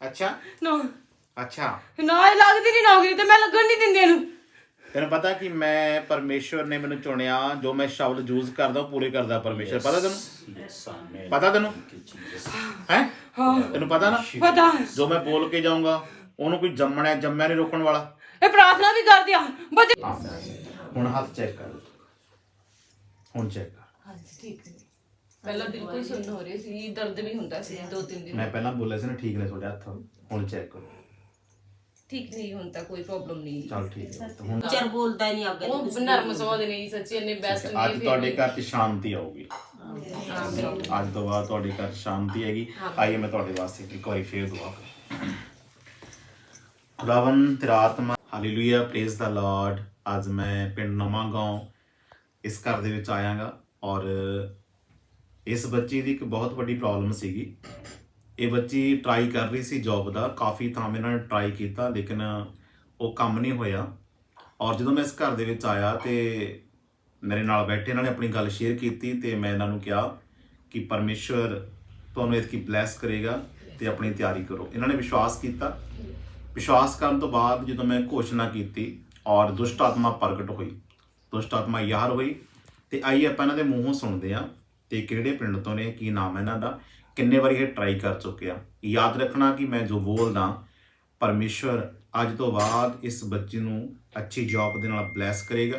ਅੱਛਾ? ਨਾ। ਅੱਛਾ। ਨਾ ਇਹ ਲੱਗਦੀ ਨਹੀਂ ਨੌਕਰੀ ਤੇ ਮੈਂ ਲੱਗਣ ਨਹੀਂ ਦਿੰਦੀ ਇਹਨੂੰ। ਤੈਨੂੰ ਪਤਾ ਕਿ ਮੈਂ ਪਰਮੇਸ਼ਵਰ ਨੇ ਮੈਨੂੰ ਚੁਣਿਆ ਜੋ ਮੈਂ ਸ਼ਬਦ ਯੂਜ਼ ਕਰਦਾ ਉਹ ਪੂਰੇ ਕਰਦਾ ਪਰਮੇਸ਼ਵਰ। ਪਤਾ ਤੈਨੂੰ? ਪਤਾ ਤੈਨੂੰ? ਹੈ? ਹਾਂ। ਤੈਨੂੰ ਪਤਾ ਨਾ? ਪਤਾ। ਜੋ ਮੈਂ ਬੋਲ ਕੇ ਜਾਊਂਗਾ ਉਹਨੂੰ ਕੋਈ ਜੰਮਣਾ ਜੰਮਿਆ ਨਹੀਂ ਰੋਕਣ ਵਾਲਾ। ਇਹ ਪ੍ਰਾਰਥਨਾ ਵੀ ਕਰਦੀ ਆ। ਹੁਣ ਹੱਥ ਚੈੱਕ ਕਰ। ਹੁਣ ਚੈੱਕ ਕਰ। ਹਾਂਜੀ ਠੀਕ ਹੈ। ਪਹਿਲਾਂ ਬਿਲਕੁਲ ਸੁੰਨ ਹੋ ਰਹੀ ਸੀ ਦਰਦ ਵੀ ਹੁੰਦਾ ਸੀ ਦੋ ਤਿੰਨ ਦਿਨ। ਮੈਂ ਪਹਿਲਾਂ ਬੋਲਿਆ ਸੀ ਨਾ ਠੀਕ ਨੇ ਤੁਹਾਡੇ ਹੱਥ ਹੁਣ ਚੈੱਕ ਕਰੋ। ਠੀਕ ਨਹੀਂ ਹੁਣ ਤਾਂ ਕੋਈ ਪ੍ਰੋਬਲਮ ਨਹੀਂ। ਚਲ ਠੀਕ ਹੈ ਤੇ ਹੁਣ ਚਰ ਬੋਲਦਾ ਹੀ ਨਹੀਂ ਅੱਗੇ ਉਹ ਨਰਮ ਸੁਭਾਅ ਦੇ ਨਹੀਂ ਸੱਚੀ ਇਹਨੇ ਬੈਸਟ ਅੱਜ ਨਹੀਂ ਤੁਹਾਡੇ ਘਰ 'ਚ ਸ਼ਾਂਤੀ ਆਊਗੀ। ਅੱਜ ਤੋਂ ਬਾਅਦ ਤੁਹਾਡੇ ਘਰ ਸ਼ਾਂਤੀ ਹੈਗੀ। ਆਈਏ ਮੈਂ ਤੁਹਾਡੇ ਵਾਸਤੇ ਇੱਕ ਵਾਰੀ ਫੇਰ ਦੁਆ ਕਰਾਂ। ਖੁਦਾਵੰ ਤੇਰਾ ਆਤਮਾ। ਹਾਲੇਲੂਇਆ ਪ੍ਰੇਜ਼ ਦਾ ਲਾਰਡ ਅੱਜ ਮੈਂ ਪਿੰਡ ਨਵਾਂਗਾਉਂ ਇਸ ਘਰ ਦੇ ਵਿੱਚ ਆਇਆਗਾ ਔਰ ਇਸ ਬੱਚੀ ਦੀ ਇੱਕ ਬਹੁਤ ਵੱਡੀ ਪ੍ਰੋਬਲਮ ਸੀਗੀ। ਇਹ ਬੱਚੀ ਟਰਾਈ ਕਰ ਰਹੀ ਸੀ ਜੌਬ ਦਾ, ਕਾਫੀ ਥਾਂ ਇਹਨਾਂ ਨੇ ਟਰਾਈ ਕੀਤਾ, ਲੇਕਿਨ ਉਹ ਕੰਮ ਨਹੀਂ ਹੋਇਆ। ਔਰ ਜਦੋਂ ਮੈਂ ਇਸ ਘਰ ਦੇ ਵਿੱਚ ਆਇਆ ਤੇ ਮੇਰੇ ਨਾਲ ਬੈਠੇ, ਇਹਨਾਂ ਨੇ ਆਪਣੀ ਗੱਲ ਸ਼ੇਅਰ ਕੀਤੀ ਤੇ ਮੈਂ ਇਹਨਾਂ ਨੂੰ ਕਿਹਾ ਕਿ ਪਰਮੇਸ਼ਵਰ ਤੁਹਾਨੂੰ ਇਸ ਕੀ ਬਲੈਸ ਕਰੇਗਾ ਤੇ ਆਪਣੀ ਤਿਆਰੀ ਕਰੋ। ਇਹਨਾਂ ਨੇ ਵਿਸ਼ਵਾਸ ਕੀਤਾ। ਵਿਸ਼ਵਾਸ ਕਰਨ ਤੋਂ ਬਾਅਦ ਜਦੋਂ ਮੈਂ ਘੋਸ਼ਣਾ ਕੀਤੀ ਔਰ ਦੁਸ਼ਟ ਆਤਮਾ ਪ੍ਰਗਟ ਹੋਈ, ਦੁਸ਼ਟ ਆਤਮਾ ਯਾਰ ਹੋਈ ਤੇ ਆਈ ਆਪਾਂ ਇਹਨਾਂ ਦੇ ਮੂੰਹੋਂ ਸੁਣਦੇ ਆ ਤੇ ਕਿਹੜੇ ਪਿੰਡ ਤੋਂ ਨੇ ਕੀ ਨਾਮ ਹੈ ਇਹਨਾਂ ਦਾ ਕਿੰਨੇ ਵਾਰੀ ਇਹ ਟਰਾਈ ਕਰ ਚੁੱਕੇ ਆ। ਯਾਦ ਰੱਖਣਾ ਕਿ ਮੈਂ ਜੋ ਬੋਲਦਾ ਪਰਮੇਸ਼ਵਰ ਅੱਜ ਤੋਂ ਬਾਅਦ ਇਸ ਬੱਚੀ ਨੂੰ ਅੱਛੀ ਜੌਬ ਦੇ ਨਾਲ ਬਲੈਸ ਕਰੇਗਾ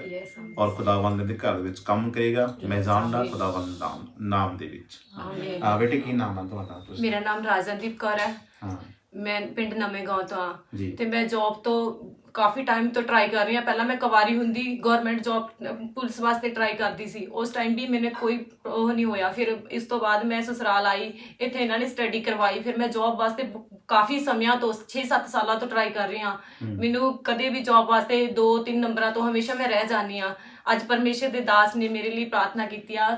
ਔਰ ਖੁਦਾਵੰਦ ਦੇ ਘਰ ਦੇ ਵਿੱਚ ਕੰਮ ਕਰੇਗਾ। ਮੈਂ ਜਾਣਦਾ ਖੁਦਾਵੰਦ ਨਾਮ ਨਾਮ ਦੇ ਵਿੱਚ। ਆਮੀਨ ਆ ਬੇਟੇ ਕੀ ਨਾਮ ਹੈ ਤੁਹਾਡਾ? ਤੁਸੀਂ? ਮੇਰਾ ਨਾਮ ਰਾਜਨਦੀਪ ਕੌਰ ਹੈ। ਹਾਂ। ਮੈਂ ਪਿੰਡ ਨਵੇਂ ਗਾਉਂ ਤੋਂ ਆ ਜੀ। ਤੇ ਮੈਂ ਜੌਬ ਤੋਂ ਕਾਫੀ ਟਾਈਮ ਤੋਂ ਟਰਾਈ ਕਰ ਰਹੀ ਹਾਂ। ਪਹਿਲਾਂ ਮੈਂ ਕਵਾਰੀ ਹੁੰਦੀ ਗਵਰਨਮੈਂਟ ਜੌਬ ਪੁਲਿਸ ਵਾਸਤੇ ਟਰਾਈ ਕਰਦੀ ਸੀ। ਉਸ ਟਾਈਮ ਵੀ ਮੈਨੇ ਕੋਈ ਉਹ ਨਹੀਂ ਹੋਇਆ। ਫਿਰ ਇਸ ਤੋਂ ਬਾਅਦ ਮੈਂ ਸਸਰਾਲ ਆਈ ਇੱਥੇ ਇਹਨਾਂ ਨੇ ਸਟੱਡੀ ਕਰਵਾਈ। ਫਿਰ ਮੈਂ ਜੌਬ ਵਾਸਤੇ ਕਾਫੀ ਸਮਿਆਂ ਤੋਂ 6-7 ਸਾਲਾਂ ਤੋਂ ਟਰਾਈ ਕਰ ਰਹੀ ਹਾਂ। ਮੈਨੂੰ ਕਦੇ ਵੀ ਜੌਬ ਵਾਸਤੇ 2-3 ਨੰਬਰਾਂ ਤੋਂ ਹਮੇਸ਼ਾ ਮੈਂ ਰਹਿ ਜਾਂਦੀ ਹਾਂ। ਅੱਜ ਪਰਮੇਸ਼ਰ ਦੇ ਦਾਸ ਨੇ ਮੇਰੇ ਲਈ ਪ੍ਰਾਰਥਨਾ ਕੀਤੀ ਆ।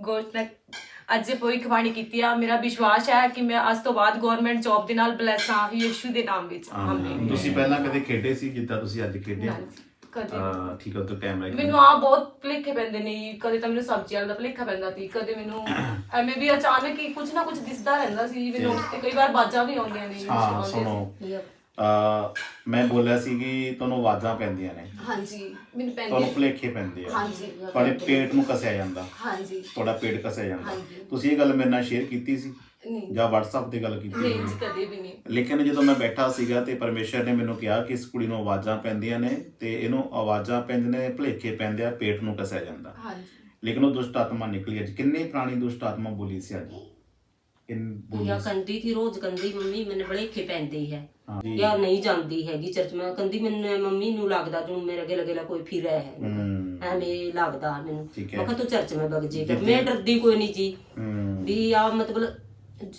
ਗੋਸ਼ਨਾ ਅੱਜ ਭਵਿੱਖਬਾਣੀ ਕੀਤੀ ਆ। ਮੇਰਾ ਵਿਸ਼ਵਾਸ ਹੈ ਕਿ ਮੈਂ ਅੱਜ ਤੋਂ ਬਾਅਦ ਗਵਰਨਮੈਂਟ ਜੌਬ ਦੇ ਨਾਲ ਬਲੈਸ ਹਾਂ ਯਿਸੂ ਦੇ ਨਾਮ ਵਿੱਚ। ਆਮੀਨ ਤੁਸੀਂ ਪਹਿਲਾਂ ਕਦੇ ਖੇਡੇ ਸੀ ਜਿੱਦਾਂ ਤੁਸੀਂ ਅੱਜ ਖੇਡੇ? ਹਾਂਜੀ, ਕਦੇ। ਠੀਕ ਹੈ ਤਾਂ ਕੈਮਰਾ ਮੈਨੂੰ ਆ ਬਹੁਤ ਭੁਲੇਖੇ ਪੈਂਦੇ ਨੇ। ਜੀ। ਕਦੇ ਤਾਂ ਮੈਨੂੰ ਸਬਜ਼ੀ ਵਾਲਾ ਦਾ ਭੁਲੇਖਾ ਪੈਂਦਾ ਸੀ ਕਦੇ ਮੈਨੂੰ ਐਵੇਂ ਵੀ ਅਚਾਨਕ ਹੀ ਕੁਝ ਨਾ ਕੁਝ ਦਿਸਦਾ ਰਹਿੰਦਾ ਸੀ ਮੈਨੂੰ ਤੇ ਕਈ ਵਾਰ ਬਾਜਾਂ ਵੀ ਆਉਂਦੀਆਂ ਨੇ ਜੀ, ਹਾਂ ਸੁਣੋ। ਮੈਂ ਬੋਲਿਆ ਸੀ ਕਿ ਤੁਹਾਨੂੰ ਆਵਾਜ਼ਾਂ ਪੈਂਦੀਆਂ ਨੇ। ਹਾਂਜੀ ਮੈਨੂੰ ਤੁਹਾਨੂੰ ਪੈਂਦੀ ਭੁਲੇਖੇ ਪੈਂਦੇ ਆ। ਹਾਂਜੀ। ਤੁਹਾਡੇ ਪੇਟ ਨੂੰ ਕੱਸਿਆ ਜਾਂਦਾ। ਹਾਂਜੀ। ਤੁਹਾਡਾ ਪੇਟ ਕੱਸਿਆ ਜਾਂਦਾ। ਹਾਂਜੀ। ਤੁਸੀਂ ਇਹ ਗੱਲ ਮੇਰੇ ਨਾਲ ਸ਼ੇਅਰ ਕੀਤੀ ਸੀ? ਨਹੀਂ। ਜਾਂ WhatsApp ਤੇ ਗੱਲ ਕੀਤੀ? ਨਹੀਂ ਜੀ, ਕਦੇ ਵੀ ਨਹੀਂ। ਲੇਕਿਨ ਜਦੋਂ ਮੈਂ ਬੈਠਾ ਸੀਗਾ ਤੇ ਪਰਮੇਸ਼ਰ ਨੇ ਮੈਨੂੰ ਕਿਹਾ ਕਿ ਇਸ ਕੁੜੀ ਨੂੰ ਆਵਾਜ਼ਾਂ ਪੈਂਦੀਆਂ ਨੇ ਤੇ ਇਹਨੂੰ ਆਵਾਜ਼ਾਂ ਪੈਂਦੀਆਂ ਨੇ ਭੁਲੇਖੇ ਪੈਂਦੇ ਆ ਪੇਟ ਨੂੰ ਕੱਸਿਆ ਜਾਂਦਾ। ਹਾਂਜੀ। ਲੇਕਿਨ ਉਹ ਦੁਸ਼ਟ ਆਤਮਾ ਨਿਕਲੀ ਅੱਜ। ਕਿੰਨੇ ਪੁਰਾਣੀ ਦੁਸ਼ਟ ਆਤਮਾ ਬੋਲੀ ਸੀ ਅੱਜ? ਕਿੰਨ ਬੋਲੀ? ਕੰਦੀ ਥੀ ਰੋਜ਼ ਕੰਦੀ ਮੰਮੀ ਮੈਨੂੰ ਭਲੇਖੇ ਪੈਂਦੇ ਹੈ। ਹਾਂ ਜੀ। ਯਾ ਨਹੀਂ ਜਾਂਦੀ ਹੈਗੀ ਚਰਚ ਮੈਂ ਕੰਦੀ ਮੈਨੂੰ ਮੰਮੀ ਨੂੰ ਲੱਗਦਾ ਜਿਵੇਂ ਮੇਰੇ ਅੱਗੇ ਲੱਗੇ ਕੋਈ ਫਿਰ ਰਿਹਾ ਹੈ ਹੂੰ। ਐਵੇਂ ਲੱਗਦਾ ਮੈਨੂੰ। ਠੀਕ ਹੈ। ਮੈਂ ਕਿਹਾ ਤੂੰ ਚਰਚ ਮੈਂ ਬਗ ਜੇ ਮੈਂ ਡਰਦੀ ਕੋਈ ਨਹੀਂ ਜੀ। ਹੂੰ। ਵੀ ਆ ਮਤਲਬ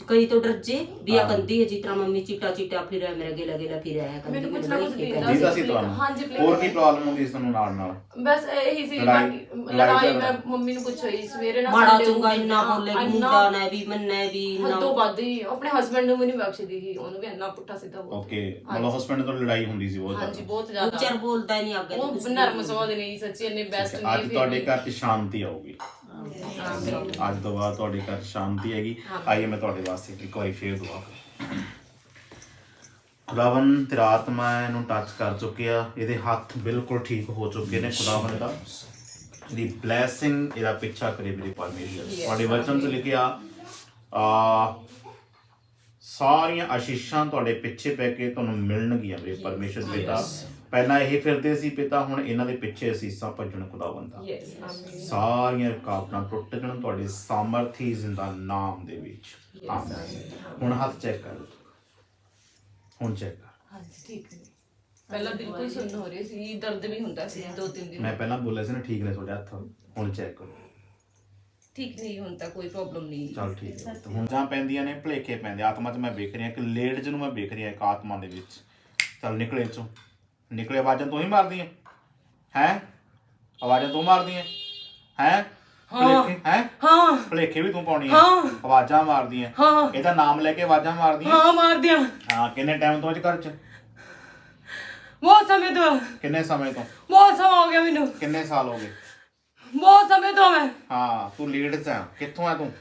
ਕਈ ਤੋਂ ਡਰ ਜੇ ਵੀ ਆ ਕੰਦੀ ਹੈ ਜਿਸ ਤਰ੍ਹਾਂ ਮੰਮੀ ਚਿੱਟਾ ਚਿੱਟਾ ਫਿਰ ਰਿਹਾ ਮੇਰੇ ਅੱਗੇ ਲੱਗੇ ਫਿਰ ਰਿਹਾ ਹੈ ਕੰਦੀ ਮੈਨੂੰ ਕੁਛ ਮੈਨੂੰ ਨਾ ਕੁਛ ਭੁਲੇਖੇ ਦਿਖਦਾ ਪੈਂਦੇ। ਜੀਤਾ ਸੀ ਤੁਹਾਨੂੰ ਹਾਂਜੀ, ਭੁਲੇਖੇ ਹੋਰ ਕੀ ਪ੍ਰੋਬਲਮ ਹੁੰਦੀ ਸੀ ਤੁਹਾਨੂੰ ਨਾਲ ਨਾਲ ਬਸ ਇਹੀ ਸੀ ਲੜਾਈ- ਬਾਕੀ ਲੜਾਈ ਲੜਾਈ ਝਗੜਾ। ਮੈਂ ਮੰਮੀ ਨੂੰ ਕੁਛ ਹੋਈ ਸਵੇਰੇ ਨਾ ਮਾੜਾ ਸਾਡੇ ਚੰਗਾ ਇੰਨਾ ਬੋਲੇ ਮੁੰਡਾ ਨੇ ਵੀ ਮੰਨੇ ਵੀ ਇੰਨਾ ਹੱਦੋਂ ਵੱਧ ਹੀ ਆਪਣੇ ਹਸਬੰਡ ਨੂੰ ਵੀ ਨਹੀਂ ਬਖਸ਼ਦੀ ਸੀ ਉਹਨੂੰ ਵੀ ਇੰਨਾ ਪੁੱਠਾ ਸਿੱਧਾ ਬੋਲ ਓਕੇ ਮਤਲਬ ਹਸਬੰਡ ਤੋਂ ਲੜਾਈ ਹੁੰਦੀ ਸੀ ਬਹੁਤ ਹਾਂਜੀ ਜ਼ਿਆਦਾ। ਬਹੁਤ ਜ਼ਿਆਦਾ। ਚਰ ਬੋਲਦਾ ਹੀ ਨਹੀਂ ਅੱਗੇ ਉਹ ਨਰਮ ਸੁਭਾਅ ਦੇ ਨਹੀਂ ਸੱਚੀ ਇਹਨੇ ਬੈਸਟ ਅੱਜ ਨਹੀਂ ਤੁਹਾਡੇ ਘਰ 'ਚ ਸ਼ਾਂਤੀ ਆਊਗੀ। ਅੱਜ ਤੋਂ ਬਾਅਦ ਤੁਹਾਡੇ ਘਰ ਸ਼ਾਂਤੀ ਹੈਗੀ। ਆਈਏ ਮੈਂ ਤੁਹਾਡੇ ਵਾਸਤੇ ਇੱਕ ਵਾਰੀ ਫੇਰ ਦੁਆ ਕਰਾਂ। ਖੁਦਾਵੰ ਤੇਰਾ ਆਤਮਾ ਇਹਨੂੰ ਟੱਚ ਕਰ ਚੁੱਕਿਆ। ਇਹਦੇ ਹੱਥ ਬਿਲਕੁਲ ਠੀਕ ਹੋ ਚੁੱਕੇ ਨੇ ਖੁਦਾਵੰ ਦਾ। ਦੀ ਬਲੇਸਿੰਗ ਇਹਦਾ ਪਿੱਛਾ ਕਰੇ ਮੇਰੇ ਪਰਮੇਸ਼ਰ ਤੁਹਾਡੇ ਵਚਨ 'ਚ ਲਿਖਿਆ ਆ ਸਾਰੀਆਂ ਆਸ਼ੀਸ਼ਾਂ ਤੁਹਾਡੇ ਪਿੱਛੇ ਪੈ ਕੇ ਤੁਹਾਨੂੰ ਮਿਲਣਗੀਆਂ ਮੇਰੇ ਪਰਮੇਸ਼ਰ ਪਿਤਾ ਪਹਿਲਾਂ ਇਹ ਫਿਰਦੇ ਸੀ ਪਿਤਾ ਹੁਣ ਇਹਨਾਂ ਦੇ ਪਿੱਛੇ ਅਸੀਸਾਂ ਭੱਜਣ ਖੁਦਾਵੰ ਦਾ ਯੈਸ ਆਮੀਨ ਸਾਰੀਆਂ ਰੁਕਾਵਟਾਂ ਟੁੱਟ ਜਾਣ ਤੁਹਾਡੇ ਸਾਮਰਥੀ ਜ਼ਿੰਦਾ ਨਾਮ ਦੇ ਵਿੱਚ। ਆਮੀਨ। ਹੁਣ ਹੱਥ ਚੈੱਕ ਕਰ। ਹੁਣ ਚੈੱਕ ਕਰ। ਹਾਂਜੀ ਠੀਕ ਹੈ। ਪਹਿਲਾਂ ਬਿਲਕੁਲ ਸੁੰਨ ਹੋ ਰਹੀ ਸੀ ਦਰਦ ਵੀ ਹੁੰਦਾ ਸੀ ਦੋ ਤਿੰਨ ਦਿਨ। ਮੈਂ ਪਹਿਲਾਂ ਬੋਲਿਆ ਸੀ ਨਾ ਠੀਕ ਨੇ ਤੁਹਾਡੇ ਹੱਥ। ਹੁਣ ਚੈੱਕ ਕਰੋ। ਠੀਕ ਨਹੀਂ ਹੁਣ ਤਾਂ ਕੋਈ ਪ੍ਰੋਬਲਮ ਨਹੀਂ। ਚਲ ਠੀਕ ਹੈ। ਹੁਣ ਜਾਂ ਪੈਂਦੀਆਂ ਨੇ ਭਲੇਖੇ ਪੈਂਦੇ ਆਤਮਾ 'ਚ ਮੈਂ ਵੇਖ ਰਿਹਾ ਕਿ ਲੇਡ ਨੂੰ ਮੈਂ ਵੇਖ ਰਿਹਾ ਇੱਕ ਆਤਮਾ ਦੇ ਵਿੱਚ। ਚਲ ਨਿਕਲੇ ਚੋਂ ਨਿਕਲੇ ਆਵਾਜ਼ਾਂ ਤੂੰ ਹੀ ਮਾਰਦੀ ਹੈ? ਹੈ ਆਵਾਜ਼ਾਂ ਤੂੰ ਮਾਰਦੀ ਹੈ? ਹੈ। ਭਲੇਖੇ ਹੈ? ਹਾਂ। ਭਲੇਖੇ ਵੀ ਤੂੰ ਪਾਉਣੀ ਹੈ। ਹਾਂ। ਆਵਾਜ਼ਾਂ ਮਾਰਦੀ ਹੈ। ਹਾਂ ਇਹਦਾ ਨਾਮ ਲੈ ਕੇ ਆਵਾਜ਼ਾਂ ਮਾਰਦੀ ਹੈ ਹਾਂ ਮਾਰ ਦਿਆਂ ਹਾਂ ਕਿੰਨੇ ਟਾਈਮ ਤੋਂ ਅੱਜ ਘਰ 'ਚ? ਬਹੁਤ ਸਮੇਂ ਤੋਂ। ਕਿੰਨੇ ਸਮੇਂ ਤੋਂ? ਬਹੁਤ ਸਮਾਂ ਹੋ ਗਿਆ ਮੈਨੂੰ। ਕਿੰਨੇ ਸਾਲ ਹੋ ਗਏ? ਬਹੁਤ ਸਮੇਂ ਤੋਂ ਮੈਂ। ਹਾਂ ਤੂੰ ਲੀਡ 'ਚ ਆ। ਕਿੱਥੋਂ ਆ ਤੂੰ?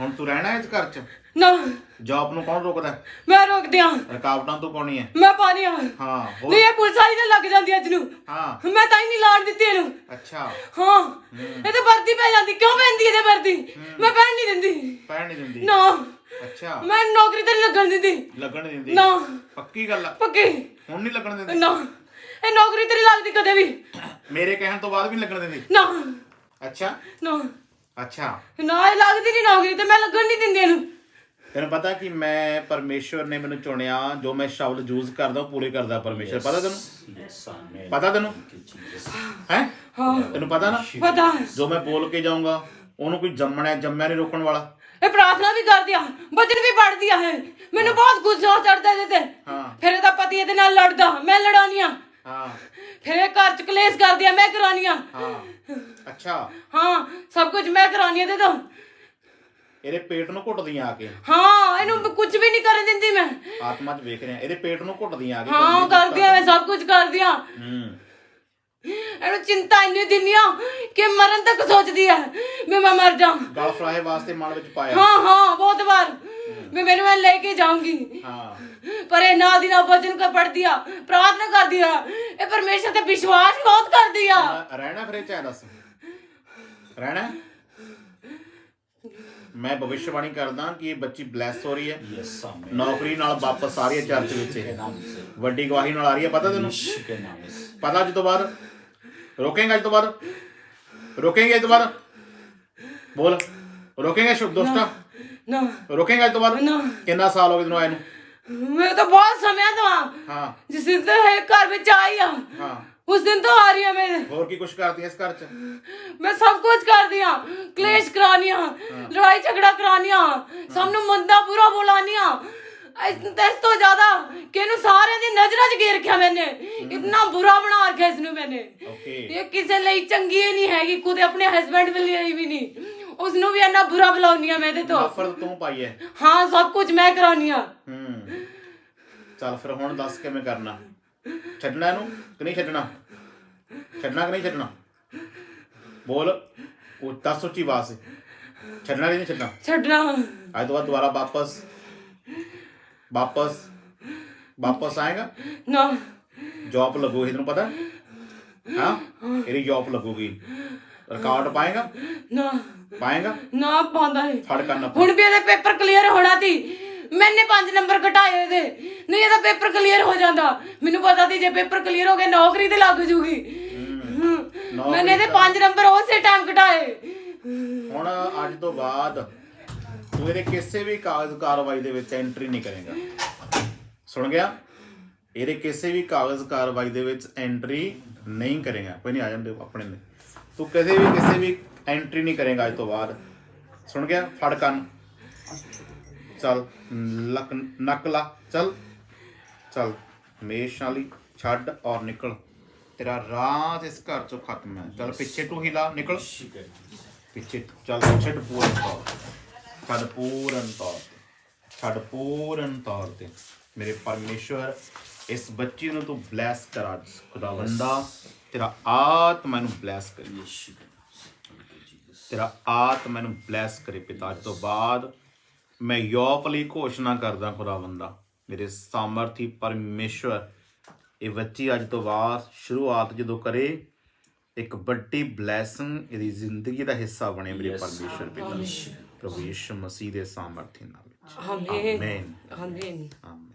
ਹੁਣ ਤੂੰ ਰਹਿਣਾ ਇਸ ਘਰ 'ਚ? ਨਾ। ਜੌਬ ਨੂੰ ਕੌਣ ਰੋਕਦਾ? ਹੈ? ਮੈਂ ਰੋਕ ਦਿਆਂ ਰੁਕਾਵਟਾਂ ਤੋਂ ਪਾਉਣੀ ਹੈ। ਮੈਂ ਪਾਣੀ ਆ। ਹਾਂ ਹੋਰ? ਇਹ ਪੁਲਿਸ ਵਾਲੀ ਤੇ ਲੱਗ ਜਾਂਦੀ ਅੱਜ ਨੂੰ। ਹਾਂ। ਮੈਂ ਤਾਂ ਹੀ ਨਹੀਂ ਲਾਣ ਦਿੱਤੀ ਇਹਨੂੰ। ਅੱਛਾ। ਹਾਂ। ਇਹ ਤਾਂ ਵਰਦੀ ਪੈ ਜਾਂਦੀ। ਕਿਉਂ ਪੈਂਦੀ ਇਹਦੇ ਵਰਦੀ? ਮੈਂ ਪਹਿਨ ਨਹੀਂ ਦਿੰਦੀ। ਪੈਣ ਨਹੀਂ ਦਿੰਦੀ। ਨਾ। ਅੱਛਾ। ਮੈਂ ਨੌਕਰੀ ਤੇ ਨਹੀਂ ਲੱਗਣ ਦਿੰਦੀ। ਲੱਗਣ ਨਹੀਂ ਦਿੰਦੀ। ਨਾ। ਪੱਕੀ ਗੱਲ ਆ। ਪੱਕੀ। ਹੁਣ ਨਹੀਂ ਲੱਗਣ ਦਿੰਦੀ। ਨਾ। ਇਹ ਨੌਕਰੀ ਤੇ ਨਹੀਂ ਲੱਗਦੀ ਕਦੇ ਵੀ। ਮੇਰੇ ਕਹਿਣ ਤੋਂ ਬਾਅਦ ਵੀ ਨਹੀਂ ਲੱਗਣ ਦਿੰਦੀ। ਨਾ। ਅੱਛਾ। ਨਾ। ਅੱਛਾ। ਨਾ ਇਹ ਲੱਗਦੀ ਨਹੀਂ ਨੌਕਰੀ ਤੇ। ਮੈਂ ਲੱਗਣ ਨਹੀਂ ਦਿੰਦੀ ਇਹਨੂੰ। ਤੈਨੂੰ ਪਤਾ ਕਿ ਮੈਂ ਪਰਮੇਸ਼ਵਰ ਨੇ ਮੈਨੂੰ ਚੁਣਿਆ ਜੋ ਮੈਂ ਸ਼ਬਦ ਯੂਜ਼ ਕਰਦਾ ਉਹ ਪੂਰੇ ਕਰਦਾ ਪਰਮੇਸ਼ਵਰ। ਪਤਾ ਤੈਨੂੰ? ਪਤਾ ਤੈਨੂੰ? ਹੈ? ਹਾਂ। ਤੈਨੂੰ ਪਤਾ ਨਾ? ਪਤਾ। ਜੋ ਮੈਂ ਬੋਲ ਕੇ ਜਾਊਂਗਾ ਉਹਨੂੰ ਕੋਈ ਜੰਮਣਾ ਜੰਮਿਆ ਨਹੀਂ ਰੋਕਣ ਵਾਲਾ। ਇਹ ਪ੍ਰਾਰਥਨਾ ਵੀ ਕਰਦੀ ਆ ਬਚਨ ਵੀ ਪੜਦੀ ਆ ਇਹ। ਮੈਨੂੰ ਬਹੁਤ ਗੁੱਸਾ ਚੜਦਾ ਇਹਦੇ ਤੇ। ਹਾਂ। ਫਿਰ ਇਹਦਾ ਪਤੀ ਇਹਦੇ ਨਾਲ ਲੜਦਾ ਮੈਂ ਲੜਾਨੀ ਆ। ਹਾਂ। ਫਿਰ ਇਹ ਘਰ ਚ ਕਲੇਸ਼ ਕਰਦੀ ਆ ਮੈਂ ਕਰਾਨੀ ਆ। ਹਾਂ। ਅੱਛਾ। ਹਾਂ ਸਭ ਕੁਝ ਮੈਂ ਕਰਾਨੀ ਆ ਇਹਦੇ ਤੋਂ। ਇਹਦੇ ਪੇਟ ਨੂੰ ਘੁੱਟਦੀਆਂ ਆ ਕੇ। ਹਾਂ ਇਹਨੂੰ ਕੁਝ ਵੀ ਨਹੀਂ ਕਰਨ ਦਿੰਦੀ ਮੈਂ। ਆਤਮਾ 'ਚ ਵੇਖ ਰਿਹਾ ਇਹਦੇ ਪੇਟ ਨੂੰ ਘੁੱਟਦੀਆਂ ਆ ਕੇ ਹਾਂ ਕਰਦੀ ਆ ਮੈਂ ਸਭ ਕੁਝ ਕਰਦੀ ਆ ਹੂੰ। ਇਹਨੂੰ ਚਿੰਤਾ ਇੰਨੀ ਦਿੰਦੀ ਆ ਕਿ ਮਰਨ ਤੱਕ ਸੋਚਦੀ ਆ ਵੀ ਮੈਂ ਮਰ ਜਾ ਗਲ ਫਰਾਏ ਵਾਸਤੇ ਮਨ ਵਿੱਚ ਪਾਇਆ। ਹਾਂ ਹਾਂ ਬਹੁਤ ਵਾਰ। ਵੀ ਮੈਨੂੰ ਮੈਂ ਲੈ ਕੇ ਜਾਊਂਗੀ। ਹਾਂ। ਪਰ ਇਹ ਨਾਲ ਦੀ ਨਾਲ ਵਚਨ ਕਰ ਪੜਦੀ ਆ ਪ੍ਰਾਰਥਨਾ ਕਰਦੀ ਆ। ਇਹ ਪਰਮੇਸ਼ਰ ਤੇ ਵਿਸ਼ਵਾਸ ਬਹੁਤ ਕਰਦੀ ਆ। ਹੁਣ ਰਹਿਣਾ ਫਿਰ ਇਹ ਚਾਹ ਦੱਸ। ਰਹਿਣਾ? ਮੈਂ ਭਵਿੱਖਬਾਣੀ ਕਰਦਾ ਕਿ ਇਹ ਬੱਚੀ ਬਲੈਸ ਹੋ ਰਹੀ ਹੈ। ਨੌਕਰੀ ਨਾਲ ਵਾਪਸ ਆ ਰਹੀ ਹੈ ਚਰਚ ਵਿੱਚ ਇਹ। ਵੱਡੀ ਗਵਾਹੀ ਨਾਲ ਆ ਰਹੀ ਹੈ ਪਤਾ ਤੈਨੂੰ? ਪਤਾ ਅੱਜ ਤੋਂ ਬਾਅਦ? ਰੋਕੇਂਗਾ ਅੱਜ ਤੋਂ ਬਾਅਦ? ਰੋਕੇਂਗੇ ਅੱਜ ਤੋਂ ਬਾਅਦ? ਬੋਲ। ਰੋਕੇਂਗੇ ਸ਼ੁਭ ਦੋਸਤਾ? ਨਾ ਰੋਕੇਂਗਾ ਅੱਜ ਤੋਂ ਬਾਅਦ? ਕਿੰਨਾ ਸਾਲ ਹੋ ਗਏ ਤੈਨੂੰ ਆਏ ਨੂੰ? ਮੈਂ ਤਾਂ ਬਹੁਤ ਸਮਿਆਂ ਤੋਂ ਹਾਂ। ਜਿਸ ਦਿਨ ਤੋਂ ਇਹ ਘਰ ਵਿੱਚ ਆਈ ਆ। ਹਾਂ। ਉਸ ਦਿਨ ਤੋਂ ਆ ਰਹੀ ਆ ਮੈਂ। ਹੋਰ ਕੀ ਕੁਛ ਕਰਦੀ ਐ ਇਸ ਘਰ 'ਚ? ਮੈਂ ਸਭ ਕੁਝ ਕਰਦੀ ਆ ਕਲੇਸ਼ ਕਰਾਨੀ ਆ ਲੜਾਈ ਝਗੜਾ ਕਰਾਨੀ ਆ ਸਭ ਨੂੰ ਮੰਦਾ ਬੁਰਾ ਬੋਲਾਨੀ ਆ ਇਸ ਇਸ ਤੋਂ ਜ਼ਿਆਦਾ ਕਿ ਇਹਨੂੰ ਸਾਰਿਆਂ ਦੀ ਨਜ਼ਰਾਂ 'ਚ ਘੇਰ ਰੱਖਿਆ ਮੈਨੇ। ਇਤਨਾ ਬੁਰਾ ਬਣਾ ਰੱਖਿਆ ਇਸ ਨੂੰ ਮੈਨੇ। ਓਕੇ। ਇਹ ਕਿਸੇ ਲਈ ਚੰਗੀ ਹੀ ਨਹੀਂ ਹੈਗੀ। ਖੁਦ ਆਪਣੇ ਹਸਬੰਡ ਲਈ ਵੀ ਨਹੀਂ। ਉਸ ਨੂੰ ਵੀ ਇੰਨਾ ਬੁਰਾ ਬੁਲਾਉਣੀ ਆ ਮੈਂ ਇਹਦੇ ਤੋਂ। ਨਫ਼ਰਤ ਤੂੰ ਪਾਈ ਐ। ਹਾਂ ਸਭ ਕੁਝ ਮੈਂ ਕਰਾਉਣੀ ਆ ਹੂੰ। ਚੱਲ ਫਿਰ ਹੁਣ ਦੱਸ ਕਿਵੇਂ ਕਰਨਾ। ਛੱਡਣਾ ਇਹਨੂੰ ਕਿ ਨਹੀਂ ਛੱਡਣਾ? ਛੱਡਣਾ ਕਿ ਨਹੀਂ ਛੱਡਣਾ? ਬੋਲ। ਉਹ ਦੱਸ ਉੱਚੀ ਆਵਾਜ਼। ਸੇ ਛੱਡਣਾ ਕਿ ਨਹੀਂ ਛੱਡਣਾ? ਛੱਡਣਾ। ਅੱਜ ਤੋਂ ਬਾਅਦ ਦੁਬਾਰਾ ਵਾਪਸ। ਵਾਪਸ। ਵਾਪਸ ਆਏਗਾ? ਨਾ। ਜੌਬ ਲੱਗੂਗੀ ਤੈਨੂੰ ਪਤਾ? ਹਾਂ? ਇਹਦੀ ਜੌਬ ਲੱਗੂਗੀ। ਰਿਕਾਰਡ ਪਾਏਗਾ? ਨਾ। ਪਾਏਗਾ? ਨਾ ਪਾਉਂਦਾ ਹੈ ਫੜ ਕਰਨਾ ਹੁਣ ਵੀ ਇਹਦੇ ਪੇਪਰ ਕਲੀਅਰ ਹੋਣਾ ਸੀ। ਮੈਨੇ 5 ਨੰਬਰ ਘਟਾਏ ਇਹਦੇ। ਨਹੀਂ ਇਹਦਾ ਪੇਪਰ ਕਲੀਅਰ ਹੋ ਜਾਂਦਾ। ਮੈਨੂੰ ਪਤਾ ਸੀ ਜੇ ਪੇਪਰ ਕਲੀਅਰ ਹੋ ਗਿਆ ਨੌਕਰੀ ਤੇ ਲੱਗ ਜੂਗੀ। ਮੈਨੇ ਇਹਦੇ 5 ਨੰਬਰ ਉਸੇ ਟਾਈਮ ਘਟਾਏ। ਹੁਣ ਅੱਜ ਤੋਂ ਬਾਅਦ ਤੂੰ ਇਹਦੇ ਕਿਸੇ ਵੀ ਕਾਗਜ਼ ਕਾਰਵਾਈ ਦੇ ਵਿੱਚ ਐਂਟਰੀ ਨਹੀਂ ਕਰੇਗਾ। ਸੁਣ ਗਿਆ? ਇਹਦੇ ਕਿਸੇ ਵੀ ਕਾਗਜ਼ ਕਾਰਵਾਈ ਦੇ ਵਿੱਚ ਐਂਟਰੀ ਨਹੀਂ ਕਰੇਗਾ। ਕੋਈ ਨਹੀਂ ਆ ਜਾਂਦੇ ਆਪਣੇ ਨੇ ਤੂੰ ਕਿਸੇ ਵੀ ਕਿਸੇ ਵੀ ਐਂਟਰੀ ਨਹੀਂ ਕਰੇਗਾ ਅੱਜ ਤੋਂ ਬਾਅਦ। ਸੁਣ ਗਿਆ? ਫੜ ਕੰਨ ਚੱਲ ਲੱਕ ਨੱਕ ਲਾ ਚੱਲ। ਚੱਲ ਮੇਸ਼ ਵਾਲੀ ਛੱਡ ਔਰ ਨਿਕਲ। ਤੇਰਾ ਰਾਤ ਇਸ ਘਰ ਚੋਂ ਖਤਮ ਹੈ। ਚੱਲ ਪਿੱਛੇ ਟੂ ਹਿਲਾ ਨਿਕਲ। ਪਿੱਛੇ ਚੱਲ ਛੱਡ ਪੂਰਨ ਤੌਰ ਤੇ। ਛੱਡ ਪੂਰਨ ਤੌਰ ਤੇ। ਛੱਡ ਪੂਰਨ ਤੌਰ ਤੇ। ਮੇਰੇ ਪਰਮੇਸ਼ਵਰ ਇਸ ਬੱਚੀ ਨੂੰ ਤੂੰ ਬਲੈਸ ਕਰ ਅੱਜ ਖੁਦਾਵੰਦਾ ਤੇਰਾ ਆਤਮਾ ਨੂੰ ਬਲੈਸ ਕਰੀ। ਤੇਰਾ ਆਤਮਾ ਨੂੰ ਬਲੈਸ ਕਰੇ ਪਿਤਾ। ਅੱਜ ਤੋਂ ਬਾਅਦ ਮੈਂ ਯੋਪ ਲਈ ਘੋਸ਼ਣਾ ਕਰਦਾ ਖੁਦਾਵੰਦਾ ਮੇਰੇ ਸਾਮਰਥੀ ਪਰਮੇਸ਼ਵਰ ਇਹ ਬੱਚੀ ਅੱਜ ਤੋਂ ਬਾਅਦ ਸ਼ੁਰੂਆਤ ਜਦੋਂ ਕਰੇ ਇੱਕ ਵੱਡੀ ਬਲੇਸਿੰਗ ਇਹਦੀ ਜ਼ਿੰਦਗੀ ਦਾ ਹਿੱਸਾ ਬਣੇ ਮੇਰੇ ਪਰਮੇਸ਼ਵਰ ਪਿਤਾ ਪ੍ਰਭੂ ਯਿਸੂ ਮਸੀਹ ਦੇ ਸਾਮਰਥੀ ਨਾਲ ਆਮੇਨ ਆਮੀਨ ਆਮੇਨ